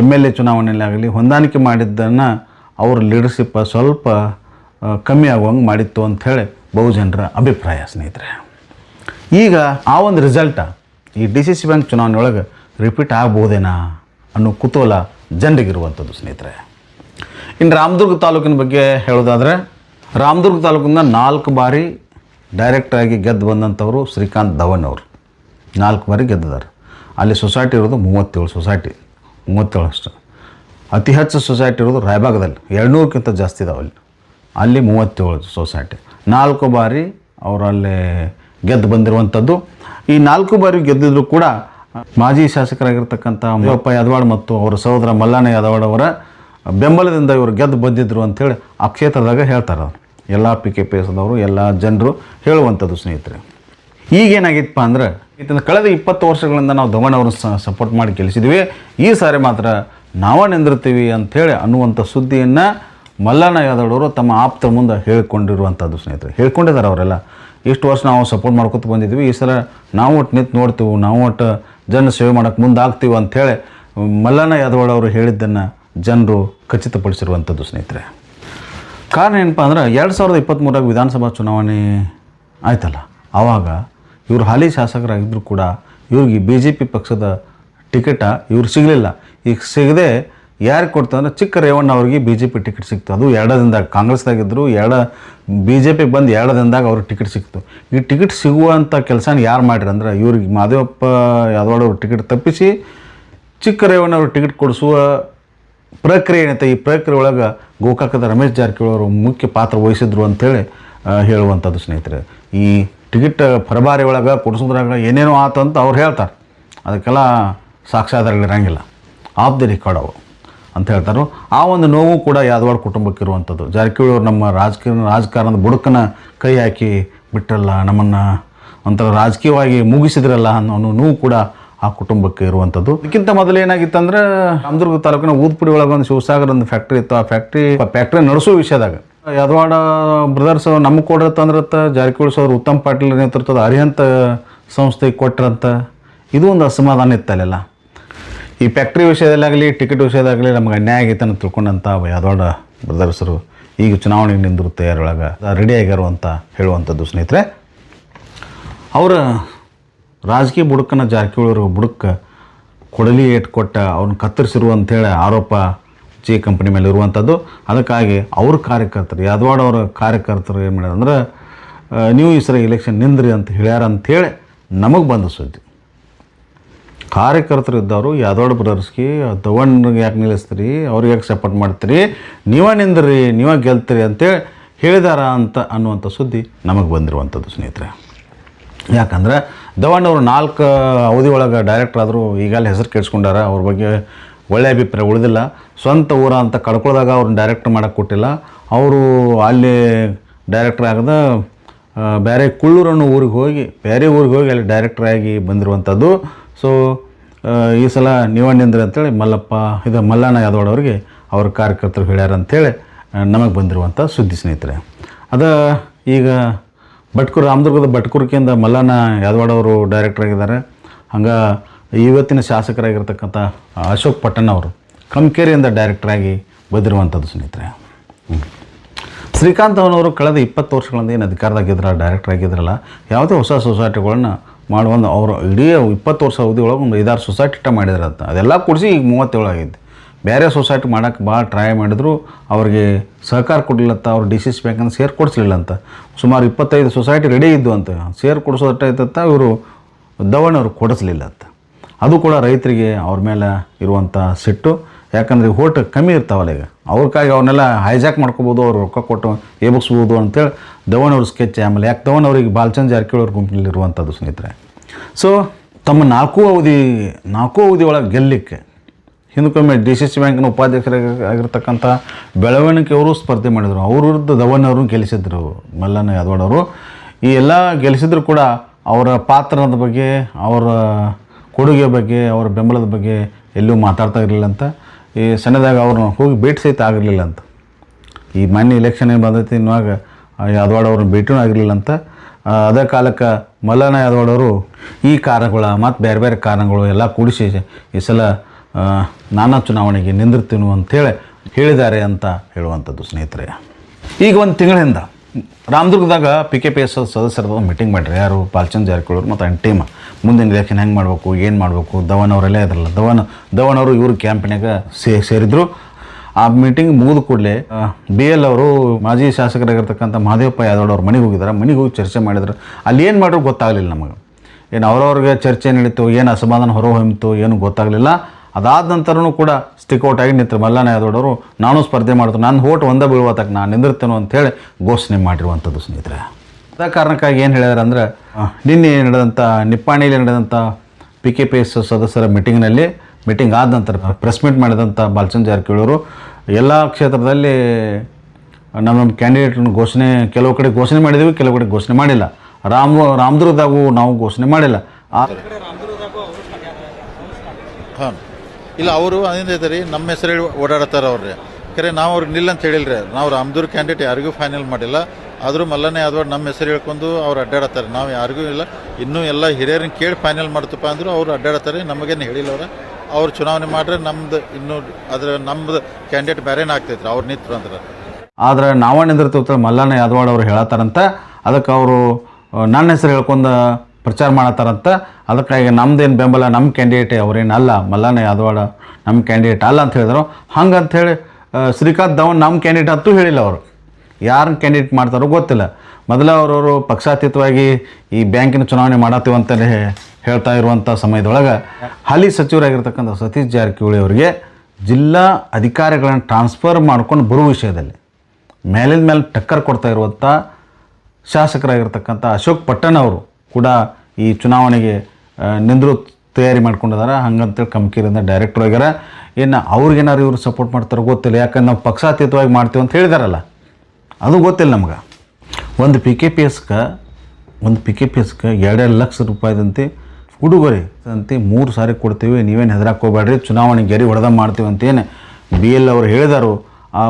Speaker 3: ಎಂ ಎಲ್ ಎ ಚುನಾವಣೆಯಲ್ಲಿ ಆಗಲಿ ಹೊಂದಾಣಿಕೆ ಮಾಡಿದ್ದನ್ನು ಅವ್ರ ಲೀಡರ್ಶಿಪ್ ಸ್ವಲ್ಪ ಕಮ್ಮಿ ಆಗುವಂಗೆ ಮಾಡಿತ್ತು ಅಂಥೇಳಿ ಬಹುಜನರ ಅಭಿಪ್ರಾಯ ಸ್ನೇಹಿತರೆ. ಈಗ ಆ ಒಂದು ರಿಸಲ್ಟ ಈ ಡಿ ಸಿ ಸಿ ಬ್ಯಾಂಕ್ ಚುನಾವಣೆಯೊಳಗೆ ರಿಪೀಟ್ ಆಗ್ಬೋದೇನಾ ಅನ್ನೋ ಕುತೂಹಲ ಜನರಿಗಿರುವಂಥದ್ದು ಸ್ನೇಹಿತರೆ. ಇನ್ನು ರಾಮದುರ್ಗ ತಾಲೂಕಿನ ಬಗ್ಗೆ ಹೇಳೋದಾದರೆ, ರಾಮದುರ್ಗ ತಾಲೂಕಿಂದ ನಾಲ್ಕು ಬಾರಿ ಡೈರೆಕ್ಟಾಗಿ ಗೆದ್ದು ಬಂದಂಥವರು ಶ್ರೀಕಾಂತ್ ಧವನ್ ಅವರು. ನಾಲ್ಕು ಬಾರಿ ಗೆದ್ದಿದ್ದಾರೆ ಅಲ್ಲಿ ಸೊಸೈಟಿ ಇರೋದು ಮೂವತ್ತೇಳು ಸೊಸೈಟಿ ಮೂವತ್ತೇಳು ಅಷ್ಟು. ಅತಿ ಹೆಚ್ಚು ಸೊಸೈಟಿ ಇರೋದು ರಾಯಬಾಗದಲ್ಲಿ ಎರಡುನೂರಕ್ಕಿಂತ ಜಾಸ್ತಿ ಇದಾವೆ ಅಲ್ಲಿ. ಅಲ್ಲಿ ಮೂವತ್ತೇಳು ಸೊಸೈಟಿ ನಾಲ್ಕು ಬಾರಿ ಅವರಲ್ಲಿ ಗೆದ್ದು ಬಂದಿರುವಂಥದ್ದು. ಈ ನಾಲ್ಕು ಬಾರಿ ಗೆದ್ದಿದ್ರು ಕೂಡ ಮಾಜಿ ಶಾಸಕರಾಗಿರ್ತಕ್ಕಂಥ ದೇವಪ್ಪ ಯಾದವಾಡ್ ಮತ್ತು ಅವರ ಸಹೋದರ ಮಲ್ಲಾನ ಯಾದವಾಡ್ ಅವರ ಬೆಂಬಲದಿಂದ ಇವರು ಗೆದ್ದು ಬಂದಿದ್ರು ಅಂಥೇಳಿ ಆ ಕ್ಷೇತ್ರದಾಗ ಹೇಳ್ತಾರೆ ಎಲ್ಲ ಪಿ ಕೆ ಪಿ ಎಸ್ದವರು ಎಲ್ಲ ಜನರು ಹೇಳುವಂಥದ್ದು ಸ್ನೇಹಿತರೆ. ಈಗೇನಾಗಿತ್ತಪ್ಪ ಅಂದ್ರೆ ಇದನ್ನು ಕಳೆದ ಇಪ್ಪತ್ತು ವರ್ಷಗಳಿಂದ ನಾವು ಧವನ್ ಅವ್ರನ್ನ ಸಪೋರ್ಟ್ ಮಾಡಿ ಗೆಲ್ಲಿಸಿದ್ವಿ. ಈ ಸಾರಿ ಮಾತ್ರ ನಾವೇ ನಿಂದಿರ್ತೀವಿ ಅಂಥೇಳಿ ಅನ್ನುವಂಥ ಸುದ್ದಿಯನ್ನು ಮಲ್ಲಣ್ಣ ಅವರು ತಮ್ಮ ಆಪ್ತ ಮುಂದೆ ಹೇಳಿಕೊಂಡಿರುವಂಥದ್ದು ಸ್ನೇಹಿತರೆ. ಹೇಳ್ಕೊಂಡಿದ್ದಾರೆ ಅವರೆಲ್ಲ. ಇಷ್ಟು ವರ್ಷ ನಾವು ಸಪೋರ್ಟ್ ಮಾಡ್ಕೊತ ಬಂದಿದ್ವಿ. ಈ ಸಲ ನಾವು ಒಟ್ಟು ನಿಂತು ನೋಡ್ತೀವಿ. ನಾವು ಒಟ್ಟು ಜನ ಸೇವೆ ಮಾಡೋಕ್ಕೆ ಮುಂದಾಗ್ತೀವಿ ಅಂಥೇಳಿ ಮಲ್ಲಣ್ಣ ಯಾದವ್ ಅವರು ಹೇಳಿದ್ದನ್ನು ಜನರು ಖಚಿತಪಡಿಸಿರುವಂಥದ್ದು, ಸ್ನೇಹಿತರೆ. ಕಾರಣ ಏನಪ್ಪ ಅಂದ್ರೆ ಎರಡು ಸಾವಿರದ ಇಪ್ಪತ್ತ್ಮೂರಾಗ ವಿಧಾನಸಭಾ ಚುನಾವಣೆ ಆಯ್ತಲ್ಲ. ಆವಾಗ ಇವರು ಹಾಲಿ ಶಾಸಕರಾಗಿದ್ದರೂ ಕೂಡ ಇವ್ರಿಗೆ ಬಿ ಜೆ ಪಿ ಪಕ್ಷದ ಟಿಕೆಟ ಇವ್ರು ಸಿಗಲಿಲ್ಲ. ಈಗ ಸಿಗದೆ ಯಾರಿಗೆ ಕೊಡ್ತಂದ್ರೆ ಚಿಕ್ಕ ರೇವಣ್ಣ ಅವ್ರಿಗೆ ಬಿ ಜೆ ಪಿ ಟಿಕೆಟ್ ಸಿಕ್ತು. ಅದು ಎರಡು ದಿನದಾಗ ಕಾಂಗ್ರೆಸ್ದಾಗಿದ್ದರು ಎರಡ ಬಿ ಜೆ ಪಿ ಬಂದು ಎರಡು ದಿನದಾಗ ಅವ್ರಿಗೆ ಟಿಕೆಟ್ ಸಿಕ್ತು. ಈ ಟಿಕೆಟ್ ಸಿಗುವಂಥ ಕೆಲಸನ ಯಾರು ಮಾಡಿರಿ ಅಂದ್ರೆ ಇವ್ರಿಗೆ ಮಾದೇವಪ್ಪ ಯಾದವಾಡ ಅವ್ರ ಟಿಕೆಟ್ ತಪ್ಪಿಸಿ ಚಿಕ್ಕ ರೇವಣ್ಣ ಅವ್ರಿಗೆ ಟಿಕೆಟ್ ಕೊಡಿಸುವ ಪ್ರಕ್ರಿಯೆ ಏನೈತೆ? ಈ ಪ್ರಕ್ರಿಯೆ ಒಳಗೆ ಗೋಕಾಕದ ರಮೇಶ್ ಜಾರಕಿಹೊಳಿ ಅವರು ಮುಖ್ಯ ಪಾತ್ರ ವಹಿಸಿದ್ರು ಅಂಥೇಳಿ ಹೇಳುವಂಥದ್ದು ಸ್ನೇಹಿತರೆ. ಈ ಟಿಕೆಟ್ ಪರಭಾರಿ ಒಳಗೆ ಕೊಡಿಸೋದ್ರಾಗ ಏನೇನೋ ಆತ ಅಂತ ಅವ್ರು ಹೇಳ್ತಾರೆ. ಅದಕ್ಕೆಲ್ಲ ಸಾಕ್ಷಾಧಾರಗಳಿರಂಗಿಲ್ಲ ಆಫ್ ದಿ ರೆಕಾರ್ಡ್ ಅವು ಅಂತ ಹೇಳ್ತಾರೆ. ಆ ಒಂದು ನೋವು ಕೂಡ ಯಾದವಾಡ ಕುಟುಂಬಕ್ಕೆ ಇರುವಂಥದ್ದು ಜಾರಕಿಹೊಳಿ ಅವರು ನಮ್ಮ ರಾಜಕೀಯ, ರಾಜಕಾರಣದ ಬುಡಕನ ಕೈ ಹಾಕಿ ಬಿಟ್ಟರಲ್ಲ ನಮ್ಮನ್ನು ಒಂಥರ ರಾಜಕೀಯವಾಗಿ ಮುಗಿಸಿದ್ರಲ್ಲ ಅನ್ನೋ ನೋವು ಕೂಡ ಆ ಕುಟುಂಬಕ್ಕೆ ಇರುವಂಥದ್ದು ಇದಕ್ಕಿಂತ ಮೊದಲು ಏನಾಗಿತ್ತಂದ್ರೆ, ರಾಮದುರ್ಗ ತಾಲೂಕಿನ ಊದ್ಪುಡಿ ಒಳಗೆ ಒಂದು ಶಿವಸಾಗರ್ ಒಂದು ಫ್ಯಾಕ್ಟ್ರಿ ಇತ್ತು. ಆ ಫ್ಯಾಕ್ಟ್ರಿ ಫ್ಯಾಕ್ಟ್ರಿ ನಡೆಸೋ ವಿಷಯದಾಗ. ಯಾದವಾಡ ಬ್ರದರ್ಸ್ ನಮಗೆ ಕೊಡ್ರತ್ತಂದ್ರತ್ತ ಜಾರಕಿಹೊಳಿ ಸರ್ ಉತ್ತಮ್ ಪಾಟೀಲ್ ನೇತೃತ್ವದ ಅರಿಹಂತ ಸಂಸ್ಥೆಗೆ ಕೊಟ್ರಂತ ಇದು ಒಂದು ಅಸಮಾಧಾನ ಇತ್ತಲ್ಲೆಲ್ಲ ಈ ಫ್ಯಾಕ್ಟ್ರಿ ವಿಷಯದಲ್ಲಾಗಲಿ ಟಿಕೆಟ್ ವಿಷಯದಾಗಲಿ ನಮ್ಗೆ ಅನ್ಯಾಯ ಆಗೈತೆ ಅಂತ ತಿಳ್ಕೊಂಡಂಥ ಯಾದವಾಡ ಬ್ರದರ್ಸರು ಈಗ ಚುನಾವಣೆಗೆ ನಿಂದಿರು ಒಳಗೆ ರೆಡಿ ಆಗ್ಯಾರು ಅಂತ ಹೇಳುವಂಥದ್ದು ಸ್ನೇಹಿತರೆ. ಅವರ ರಾಜಕೀಯ ಬುಡಕನ ಜಾರಕಿಹೊಳಿ ಬುಡಕ್ಕೆ ಕೊಡಲಿ ಏಟ್ ಕೊಟ್ಟ ಅವ್ರನ್ನ ಕತ್ತರಿಸಿರು ಅಂಥೇಳಿ ಆರೋಪ ಜಿ ಕಂಪ್ನಿ ಮೇಲೆ ಇರುವಂಥದ್ದು ಅದಕ್ಕಾಗಿ ಅವ್ರ ಕಾರ್ಯಕರ್ತರು, ಯಾದವಾಡ ಅವರ ಕಾರ್ಯಕರ್ತರು ಏನು ಮಾಡ್ಯಾರ ಅಂದ್ರೆ ನೀವು ಈ ಸರಿ ಎಲೆಕ್ಷನ್ ನಿಂದ್ರಿ ಅಂತ ಹೇಳ್ಯಾರ ಅಂಥೇಳಿ ನಮಗೆ ಬಂದ ಸುದ್ದಿ. ಕಾರ್ಯಕರ್ತರು ಇದ್ದವರು, ಯಾದವಾಡ ಬ್ರದರ್ಸ್ಗೆ ತಗೊಂಡ್ರಿಗೆ ಯಾಕೆ ನಿಲ್ಲಿಸ್ತೀರಿ, ಅವ್ರಿಗೆ ಯಾಕೆ ಸಪೋರ್ಟ್ ಮಾಡ್ತೀರಿ, ನೀವೇ ನಿಂದ್ರಿ, ನೀವೇ ಗೆಲ್ತೀರಿ ಅಂತೇಳಿ ಹೇಳಿದಾರ ಅಂತ ಅನ್ನುವಂಥ ಸುದ್ದಿ ನಮಗೆ ಬಂದಿರುವಂಥದ್ದು ಸ್ನೇಹಿತರೆ. ಯಾಕಂದ್ರೆ ಧವನ್ ಅವರು ನಾಲ್ಕು ಅವಧಿ ಒಳಗೆ ಡೈರೆಕ್ಟರ್ ಆದರೂ ಈಗಲೇ ಹೆಸರು ಕೇಳಿಸ್ಕೊಂಡಾರ, ಅವ್ರ ಬಗ್ಗೆ ಒಳ್ಳೆಯ ಅಭಿಪ್ರಾಯ ಉಳಿದಿಲ್ಲ. ಸ್ವಂತ ಊರ ಅಂತ ಕಡ್ಕೊಳ್ದಾಗ ಅವ್ರನ್ನ ಡೈರೆಕ್ಟ್ ಮಾಡೋಕ್ಕೆ ಕೊಟ್ಟಿಲ್ಲ. ಅವರು ಅಲ್ಲಿ ಡೈರೆಕ್ಟರ್ ಆಗದ ಬೇರೆ ಕುಳ್ಳೂರು ಅನ್ನೋ ಊರಿಗೆ ಹೋಗಿ ಬೇರೆ ಊರಿಗೆ ಹೋಗಿ ಅಲ್ಲಿ ಡೈರೆಕ್ಟರ್ ಆಗಿ ಬಂದಿರುವಂಥದ್ದು. ಸೊ ಈ ಸಲ ನೀವಣ್ಣಿಂದ್ರೆ ಅಂತೇಳಿ ಮಲ್ಲಪ್ಪ, ಇದು ಮಲ್ಲಣ್ಣ ಯಾದವ್ ಅವರಿಗೆ ಅವ್ರ ಕಾರ್ಯಕರ್ತರು ಹೇಳ್ಯಾರ ಅಂಥೇಳಿ ನಮಗೆ ಬಂದಿರುವಂಥ ಸುದ್ದಿ ಸ್ನೇಹಿತರೆ. ಅದು ಈಗ ಭಟ್ಕೂರು, ರಾಮದುರ್ಗದ ಭಟ್ಕೂರ್ಕಿಂದ ಮಲ್ಲಣ್ಣ ಯಾದವಾಡ ಅವರು ಡೈರೆಕ್ಟರ್ ಆಗಿದ್ದಾರೆ. ಹಂಗೆ ಇವತ್ತಿನ ಶಾಸಕರಾಗಿರ್ತಕ್ಕಂಥ ಅಶೋಕ್ ಪಟ್ಟಣ ಅವರು ಕಮ್ಕೇರಿಯಿಂದ ಡೈರೆಕ್ಟರಾಗಿ ಬಂದಿರುವಂಥದ್ದು ಸ್ನೇಹಿತರೆ. ಶ್ರೀಕಾಂತ್ ಅವನವರು ಕಳೆದ ಇಪ್ಪತ್ತು ವರ್ಷಗಳಿಂದ ಏನು ಅಧಿಕಾರದಾಗಿದ್ರ ಡೈರೆಕ್ಟರ್ ಆಗಿದ್ರಲ್ಲ ಯಾವುದೇ ಹೊಸ ಸೊಸೈಟಿಗಳನ್ನ ಮಾಡುವಂಥ ಅವರು ಇಡೀ ಇಪ್ಪತ್ತು ವರ್ಷ ಅವಧಿ ಒಳಗೆ ಒಂದು ಐದಾರು ಸೊಸೈಟಿ ಮಾಡಿದ್ರಂತ. ಅದೆಲ್ಲ ಕೂಡಿಸಿ ಈಗ ಮೂವತ್ತೇಳು ಆಗಿದ್ದು ಬೇರೆ ಸೊಸೈಟಿ ಮಾಡೋಕ್ಕೆ ಭಾಳ ಟ್ರೈ ಮಾಡಿದ್ರು ಅವ್ರಿಗೆ ಸಹಕಾರ ಕೊಡಲಿಲ್ಲಂತ ಅವ್ರು ಡಿ ಸಿ ಸಿ ಬ್ಯಾಂಕನ್ನು ಸೇರ್ ಕೊಡಿಸ್ಲಿಲ್ಲ ಅಂತ ಸುಮಾರು ಇಪ್ಪತ್ತೈದು ಸೊಸೈಟಿ ರೆಡಿ ಇದ್ದು ಅಂತ. ಸೇರ್ ಕೊಡಿಸೋದಟ್ಟೈತಂತ ಇವರು ದವಣ್ ಅವ್ರು ಕೊಡಿಸ್ಲಿಲ್ಲ ಅಂತ ಅದು ಕೂಡ ರೈತರಿಗೆ ಅವ್ರ ಮೇಲೆ ಇರುವಂಥ ಸಿಟ್ಟು. ಯಾಕಂದರೆ ಹೋಟ್ ಕಮ್ಮಿ ಇರ್ತಾವಲ್ಲ ಈಗ. ಅವ್ರಿಗಾಗಿ ಅವನ್ನೆಲ್ಲ ಹೈಜಾಕ್ ಮಾಡ್ಕೋಬೋದು, ಅವ್ರು ರೊಕ್ಕ ಕೊಟ್ಟು ಏಬಿಸ್ಬೋದು ಅಂತೇಳಿ ಧವನ್ ಅವ್ರ ಸ್ಕೆಚ್ ಆಮೇಲೆ ಯಾಕೆ ದವನ್ ಅವ್ರಿಗೆ ಬಾಲ್ಚಂದ್ ಜಾರಕಿಹೊಳಿ ಅವ್ರ ಗುಂಪಿನಲ್ಲಿ ಇರುವಂಥದ್ದು ಸ್ನೇಹಿತರೆ. ಸೊ ತಮ್ಮ ನಾಲ್ಕು ಅವಧಿ ನಾಲ್ಕು ಅವಧಿ ಒಳಗೆ ಗೆಲ್ಲಲಿಕ್ಕೆ ಹಿಂದಕ್ಕೊಮ್ಮೆ ಡಿ ಸಿ ಸಿ ಬ್ಯಾಂಕ್ನ ಉಪಾಧ್ಯಕ್ಷರಾಗಿ ಆಗಿರ್ತಕ್ಕಂಥ ಬೆಳವಣಿಗೆ ಅವರು ಸ್ಪರ್ಧೆ ಮಾಡಿದರು. ಅವ್ರ ವಿರುದ್ಧ ಧವನ್ ಅವರು ಗೆಲ್ಲಿಸಿದ್ರು ಮಲ್ಲಣ್ಣ ಯಾದವಾಡ್ ಅವರು. ಈ ಎಲ್ಲ ಗೆಲ್ಲಿಸಿದ್ರು ಕೂಡ ಅವರ ಪಾತ್ರದ ಬಗ್ಗೆ, ಅವರ ಕೊಡುಗೆ ಬಗ್ಗೆ, ಅವರ ಬೆಂಬಲದ ಬಗ್ಗೆ ಎಲ್ಲೂ ಮಾತಾಡ್ತಾ ಇರಲಿಲ್ಲ ಅಂತ. ಈ ಸಣ್ಣದಾಗ ಅವ್ರನ್ನ ಹೋಗಿ ಭೇಟಿ ಸಹಿತ ಆಗಿರಲಿಲ್ಲ ಅಂತ. ಈ ಮಾನ್ಯ ಇಲೆಕ್ಷನ್ ಏನು ಬಂದೈತಿ ಇನ್ನುವಾಗ ಯಾದವಾಡ ಅವ್ರನ್ನ ಭೇಟಿನೂ ಆಗಿರಲಿಲ್ಲ ಅಂತ. ಅದೇ ಕಾಲಕ್ಕೆ ಮಲ್ಲನ ಯಾದವಾಡ್ ಅವರು ಈ ಕಾರಣಗಳ, ಮತ್ತು ಬೇರೆ ಬೇರೆ ಕಾರಣಗಳು ಎಲ್ಲ ಕೂಡಿಸಿ ಈ ಸಲ ನಾನಾ ಚುನಾವಣೆಗೆ ನಿಂದಿರ್ತೀನು ಅಂಥೇಳಿ ಹೇಳಿದ್ದಾರೆ ಅಂತ ಹೇಳುವಂಥದ್ದು ಸ್ನೇಹಿತರೆ. ಈಗ ಒಂದು ತಿಂಗಳಿಂದ ರಾಮದುರ್ಗದಾಗ ಪಿ ಕೆ ಪಿ ಎಸ್ ಸದಸ್ಯರದ ಮೀಟಿಂಗ್ ಮಾಡ್ರಿ ಯಾರು? ಪಾಲ್ಚಂದ್ ಜಾರಕಿಹೊಳಿ ಅವರು ಮತ್ತು ಅವ್ನ ಟೀಮ್ ಮುಂದಿನ ಇಲೆಕ್ಷನ್ ಹೆಂಗೆ ಮಾಡಬೇಕು? ಏನು ಮಾಡಬೇಕು? ಧವನ್ ಅವರೆಲ್ಲ ಇದ್ರಲ್ಲ. ಧವನ್ ಧವನ್ ಅವರು ಇವ್ರ ಕ್ಯಾಂಪಿನಾಗ ಸೇ, ಸೇರಿದ್ರು. ಆ ಮೀಟಿಂಗ್ ಮುಗಿದ ಕೂಡಲೇ ಬಿ ಎಲ್ ಅವರು ಮಾಜಿ ಶಾಸಕರಾಗಿರ್ತಕ್ಕಂಥ ಮಹದೇವಪ್ಪ ಯಾದವ್ ಅವ್ರ ಮನೆಗೆ ಹೋಗಿದ್ದಾರೆ ಮನೆಗೆ ಹೋಗಿ ಚರ್ಚೆ ಮಾಡಿದ್ರು. ಅಲ್ಲಿ ಏನು ಮಾಡಿದ್ರು ಗೊತ್ತಾಗಲಿಲ್ಲ ನಮಗೆ. ಏನು ಅವ್ರವ್ರಿಗೆ ಚರ್ಚೆ ನಡೀತು, ಏನು ಅಸಮಾಧಾನ ಹೊರ ಹೊಮ್ಮಿತು ಏನು ಗೊತ್ತಾಗಲಿಲ್ಲ. ಅದಾದ ನಂತರನೂ ಕೂಡ ಸ್ಟಿಕ್ಔಟ್ ಆಗಿ ನಿಂತರು. ಯಾದವ್ ನಾನು ಸ್ಪರ್ಧೆ ಮಾಡ್ತು ನನ್ನ ಹೋಟ್ ಒಂದೇ ತಕ್ಕ ನಾನು ನಿಂದಿರ್ತೇನೋ ಅಂಥೇಳಿ ಘೋಷಣೆ ಮಾಡಿರುವಂಥದ್ದು ಸ್ನೇಹಿತರೆ. ಅದ ಕಾರಣಕ್ಕಾಗಿ ಏನು ಹೇಳಿದಾರೆ ಅಂದ್ರೆ ನಿನ್ನೆ ನಡೆದಂಥ ನಿಪ್ಪಾಣಿಯಲ್ಲಿ ನಡೆದಂಥ ಪಿ ಕೆ ಪಿ ಎಸ್ ಸದಸ್ಯರ ಮೀಟಿಂಗ್ನಲ್ಲಿ ಮೀಟಿಂಗ್ ಆದ ನಂತರ ಪ್ರೆಸ್ ಮೀಟ್ ಮಾಡಿದಂಥ ಬಾಲಚಂದ್ರ ಜಾರಕಿಹೊಳಿಯವರು ಎಲ್ಲ ಕ್ಷೇತ್ರದಲ್ಲಿ ನಮ್ಮ ನಮ್ಮ ಕ್ಯಾಂಡಿಡೇಟ್ನ ಘೋಷಣೆ ಕೆಲವು ಕಡೆ ಘೋಷಣೆ ಮಾಡಿದ್ದೀವಿ ಕೆಲವು ಕಡೆ ಘೋಷಣೆ ಮಾಡಿಲ್ಲ. ರಾಮ ರಾಮದುರ್ಗದಾಗೂ ನಾವು ಘೋಷಣೆ ಮಾಡಿಲ್ಲ. ಆ
Speaker 2: ಹಾಂ. ಇಲ್ಲ, ಅವರು ಅದೇನಿದೆ ಇದ್ದಾರೆ ನಮ್ಮ ಹೆಸರು ಹೇಳಿ ಓಡಾಡತ್ತಾರ ಅವ್ರಿ ಕರೆ, ನಾವು ಅವ್ರಿಗೆ ನಿಲ್ಲ ಅಂತ ಹೇಳಿಲ್ರಿ. ನಾವು ರಾಮದೂರ್ ಕ್ಯಾಂಡಿಡೇಟ್ ಯಾರಿಗೂ ಫೈನಲ್ ಮಾಡಿಲ್ಲ. ಆದರೂ ಮಲ್ಲನೆ ಯಾದವ್ ನಮ್ಮ ಹೆಸರು ಹೇಳ್ಕೊಂಡು ಅವ್ರು ಅಡ್ಡಾಡತ್ತಾರೆ. ನಾವು ಯಾರಿಗೂ ಇಲ್ಲ. ಇನ್ನೂ ಎಲ್ಲ ಹಿರಿಯರನ್ನ ಕೇಳಿ ಫೈನಲ್ ಮಾಡ್ತಪ್ಪ ಅಂದರೂ ಅವ್ರು ಅಡ್ಡಾಡತ್ತಾರೆ. ನಮಗೇನು ಹೇಳಿಲ್ಲವ್ರ ಅವ್ರು. ಚುನಾವಣೆ ಮಾಡ್ರೆ ನಮ್ದು ಇನ್ನೂ ಅದ್ರ ನಮ್ದು ಕ್ಯಾಂಡಿಡೇಟ್ ಬೇರೆನೇ ಆಗ್ತೈತ್ರಿ, ಅವ್ರು ನಿಂತರು ಅಂದ್ರೆ.
Speaker 3: ಆದರೆ ನಾವೇ ನಿಂದಿರ್ತೀವಿ ಮಲ್ಲಣ್ಣ ಯಾದವಾಡ್ ಅವ್ರು ಹೇಳತ್ತಾರಂತ. ಅದಕ್ಕೆ ಅವರು ನನ್ನ ಹೆಸರು ಹೇಳ್ಕೊಂಡು ಪ್ರಚಾರ ಮಾಡತ್ತಾರಂತ. ಅದಕ್ಕಾಗಿ ನಮ್ದೇನು ಬೆಂಬಲ ನಮ್ಮ ಕ್ಯಾಂಡಿಡೇಟೇ ಅವ್ರೇನು ಅಲ್ಲ ಯಾದವಾಡ ನಮ್ಮ ಕ್ಯಾಂಡಿಡೇಟ್ ಅಲ್ಲ ಅಂತ ಹೇಳಿದ್ರು. ಹಂಗಂಥೇಳಿ ಶ್ರೀಕಾಂತ್ ಧವನ್ ನಮ್ಮ ಕ್ಯಾಂಡಿಡೇಟ್ ಅಂತೂ ಹೇಳಿಲ್ಲ ಅವರು. ಯಾರನ್ನ ಕ್ಯಾಂಡಿಡೇಟ್ ಮಾಡ್ತಾರೋ ಗೊತ್ತಿಲ್ಲ. ಮೊದಲ ಅವರವರು ಪಕ್ಷಾತೀತವಾಗಿ ಈ ಬ್ಯಾಂಕಿನ ಚುನಾವಣೆ ಮಾಡತ್ತೀವಿ ಅಂತಲೇ ಹೇಳ್ತಾ ಇರುವಂಥ ಸಮಯದೊಳಗೆ ಹಾಲಿ ಸಚಿವರಾಗಿರ್ತಕ್ಕಂಥ ಸತೀಶ್ ಜಾರಕಿಹೊಳಿ ಅವರಿಗೆ ಜಿಲ್ಲಾ ಅಧಿಕಾರಿಗಳನ್ನು ಟ್ರಾನ್ಸ್ಫರ್ ಮಾಡ್ಕೊಂಡು ಬರುವ ವಿಷಯದಲ್ಲಿ ಮೇಲಿನ ಮೇಲೆ ಟಕ್ಕರ್ ಕೊಡ್ತಾ ಇರುವಂಥ ಶಾಸಕರಾಗಿರ್ತಕ್ಕಂಥ ಅಶೋಕ್ ಪಟ್ಟಣ್ ಅವರು ಕೂಡ ಈ ಚುನಾವಣೆಗೆ ನಿಂದರು ತಯಾರಿ ಮಾಡ್ಕೊಂಡಿದ್ದಾರೆ ಹಂಗಂತೇಳಿ ಕಮಕಿರಿಂದ ಡೈರೆಕ್ಟರ್ ಆಗ್ಯಾರ ಇನ್ನು ಅವ್ರಿಗೇನಾರು ಇವರು ಸಪೋರ್ಟ್ ಮಾಡ್ತಾರೋ ಗೊತ್ತಿಲ್ಲ. ಯಾಕಂದ್ರೆ ನಾವು ಪಕ್ಷಾತೀತವಾಗಿ ಮಾಡ್ತೀವಿ ಅಂತ ಹೇಳಿದಾರಲ್ಲ. ಅದು ಗೊತ್ತಿಲ್ಲ ನಮ್ಗೆ. ಒಂದು ಪಿ ಕೆ ಪಿ ಎಸ್ಗೆ ಒಂದು ಪಿ ಕೆ ಪಿ ಎಸ್ಗೆ ಎರಡೆರಡು ಲಕ್ಷ ರೂಪಾಯಿದಂತೆ ಉಡುಗೊರೆ ಅಂತೆ ಮೂರು ಸಾರಿ ಕೊಡ್ತೀವಿ. ನೀವೇನು ಹೆದರಾಕೋಬೇಡ್ರಿ ಚುನಾವಣೆ ಗೆರಿ ಹೊಡೆದ ಮಾಡ್ತೀವಿ ಅಂತೇನು ಬಿ ಎಲ್ ಅವರು ಹೇಳಿದಾರು.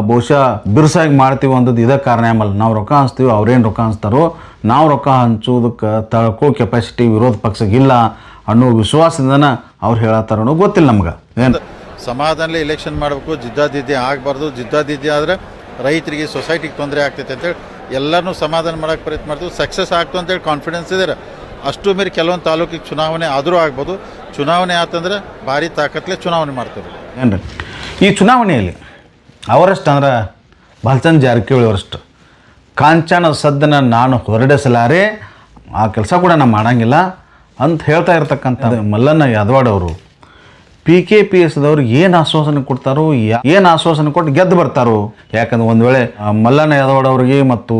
Speaker 3: ಬಹುಶಃ ಬಿರುಸಾಗಿ ಮಾಡ್ತೀವಿ ಅಂದದ್ದು ಇದೇ ಕಾರಣ ಆಮೇಲೆ ನಾವು ರೊಕ್ಕ ಹಂಚ್ತೀವಿ ಅವ್ರೇನು ರೊಕ್ಕ ಹಂಚ್ತಾರೋ ನಾವು ರೊಕ್ಕ ಹಂಚೋದಕ್ಕೆ ತಳ್ಕೋ ಕೆಪಾಸಿಟಿ ವಿರೋಧ ಪಕ್ಷಕ್ಕೆ ಇಲ್ಲ ಅನ್ನೋ ವಿಶ್ವಾಸದಿಂದನ ಅವ್ರು ಹೇಳತ್ತಾರೋ ಗೊತ್ತಿಲ್ಲ ನಮ್ಗೆ. ಏನು?
Speaker 2: ಸಮಾಧಾನಲೇ ಇಲೆಕ್ಷನ್ ಮಾಡಬೇಕು ಜಿದ್ದಾದಿದ್ದೆ ಆಗಬಾರ್ದು ಜಿದ್ದಾದಿದ್ದೆ ಆದರೆ ರೈತರಿಗೆ ಸೊಸೈಟಿಗೆ ತೊಂದರೆ ಆಗ್ತೈತೆ ಅಂತೇಳಿ ಎಲ್ಲರನ್ನೂ ಸಮಾಧಾನ ಮಾಡೋಕ್ಕೆ ಪ್ರಯತ್ನ ಮಾಡ್ತೀವಿ ಸಕ್ಸಸ್ ಆಗ್ತು ಅಂತೇಳಿ ಕಾನ್ಫಿಡೆನ್ಸ್ ಇದ್ದಾರೆ ಅಷ್ಟು ಮೇರೆ ಕೆಲವೊಂದು ತಾಲೂಕಿಗೆ ಚುನಾವಣೆ ಆದರೂ ಆಗ್ಬೋದು ಚುನಾವಣೆ ಆತಂದ್ರೆ ಭಾರಿ ತಾಕತ್ಲೆ ಚುನಾವಣೆ ಮಾಡ್ತಾರೆ
Speaker 3: ಏನು ಈ ಚುನಾವಣೆಯಲ್ಲಿ ಅವರಷ್ಟು ಅಂದ್ರೆ ಬಾಲಚಂದ್ರ ಜಾರಕಿಹೊಳಿ ಅವರಷ್ಟು. ಕಾಂಚನ ಸದ್ದನ್ನು ನಾನು ಹೊರಡಿಸಲಾರೆ ಆ ಕೆಲಸ ಕೂಡ ನಾನು ಮಾಡಂಗಿಲ್ಲ ಅಂತ ಹೇಳ್ತಾ ಇರ್ತಕ್ಕಂಥ ಮಲ್ಲಣ್ಣ ಯಾದವಾಡ್ ಅವರು. ಪಿ ಕೆ ಪಿ ಎಸ್ದವ್ರು ಏನು ಆಶ್ವಾಸನೆ ಕೊಡ್ತಾರೋ ಏನು ಆಶ್ವಾಸನೆ ಕೊಟ್ಟು ಗೆದ್ದು ಬರ್ತಾರೋ. ಯಾಕಂದ್ರೆ ಒಂದು ವೇಳೆ ಮಲ್ಲಣ್ಣ ಯಾದವಾಡ್ ಅವರಿಗೆ ಮತ್ತು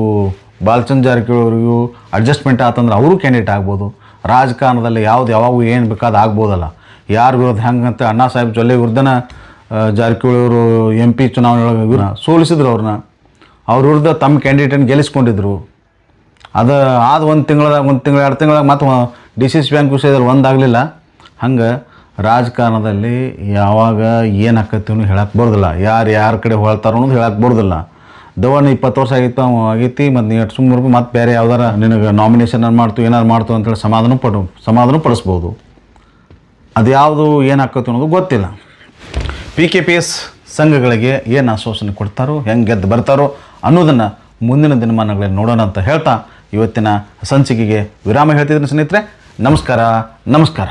Speaker 3: ಬಾಲಚಂದ್ ಜಾರಕಿಹೊಳಿ ಅವರಿಗೂ ಅಡ್ಜಸ್ಟ್ಮೆಂಟ್ ಆತಂದ್ರೆ ಅವರು ಕ್ಯಾಂಡಿಡೇಟ್ ಆಗ್ಬೋದು. ರಾಜಕಾರಣದಲ್ಲಿ ಯಾವ್ದು ಯಾವಾಗೂ ಏನು ಬೇಕಾದ ಆಗ್ಬೋದಲ್ಲ. ಯಾರ ವಿರುದ್ಧ ಹೆಂಗಂತ ಅಣ್ಣಾ ಸಾಹೇಬ್ ಜೊಲ್ಲೆ ವಿರುದ್ಧನ ಜಾರಕಿಹೊಳಿ ಅವರು ಎಂ ಪಿ ಚುನಾವಣೆ ಒಳಗೆ ಇವ್ರನ್ನ ಸೋಲಿಸಿದ್ರು ಅವ್ರನ್ನ. ಅವ್ರ ವಿರುದ್ಧ ತಮ್ಮ ಕ್ಯಾಂಡಿಡೇಟನ್ನು ಗೆಲ್ಲಿಸ್ಕೊಂಡಿದ್ರು. ಅದು ಆದ ಒಂದು ತಿಂಗಳದಾಗ ಒಂದು ತಿಂಗಳ, ಎರಡು ತಿಂಗಳಾಗ ಮತ್ತು ಡಿ ಸಿ ಸಿ ಬ್ಯಾಂಕ್ ವಿಷಯದಲ್ಲಿ ಒಂದಾಗಲಿಲ್ಲ. ಹಂಗೆ ರಾಜಕಾರಣದಲ್ಲಿ ಯಾವಾಗ ಏನು ಹಾಕತ್ತಿ ಅನ್ನೋ ಹೇಳಕ್ಕೆ ಬರೋದಿಲ್ಲ. ಯಾರು ಯಾರ ಕಡೆ ಹೊಳ್ತಾರೋ ಅನ್ನೋದು ಹೇಳಕ್ಕೆ ಬರೋದಿಲ್ಲ. ದವನ್ ಇಪ್ಪತ್ತು ವರ್ಷ ಆಗಿತ್ತು ಆಗೈತಿ, ಮತ್ತು ನೀ ಎಷ್ಟು ಸುಮ್ಮನೆ ಮತ್ತೆ ಬೇರೆ ಯಾವ್ದಾರ ನಿನಗೆ ನಾಮಿನೇಷನ್ ಮಾಡ್ತು, ಏನಾರು ಮಾಡ್ತು ಅಂತೇಳಿ ಸಮಾಧಾನ ಪಡು, ಸಮಾಧಾನ ಪಡಿಸ್ಬೋದು. ಅದು ಯಾವುದು ಏನು ಅನ್ನೋದು ಗೊತ್ತಿಲ್ಲ. ಪಿ ಕೆ ಪಿ ಎಸ್ ಸಂಘಗಳಿಗೆ ಏನು ಆಶ್ವಾಸನೆ ಕೊಡ್ತಾರೋ, ಹೆಂಗೆ ಗೆದ್ದು ಬರ್ತಾರೋ ಅನ್ನೋದನ್ನು ಮುಂದಿನ ದಿನಮಾನಗಳಲ್ಲಿ ನೋಡೋಣ ಅಂತ ಹೇಳ್ತಾ ಇವತ್ತಿನ ಸಂಚಿಕೆಗೆ ವಿರಾಮ ಹೇಳ್ತಿದ್ದೀನಿ ಸ್ನೇಹಿತರೆ. ನಮಸ್ಕಾರ ನಮಸ್ಕಾರ.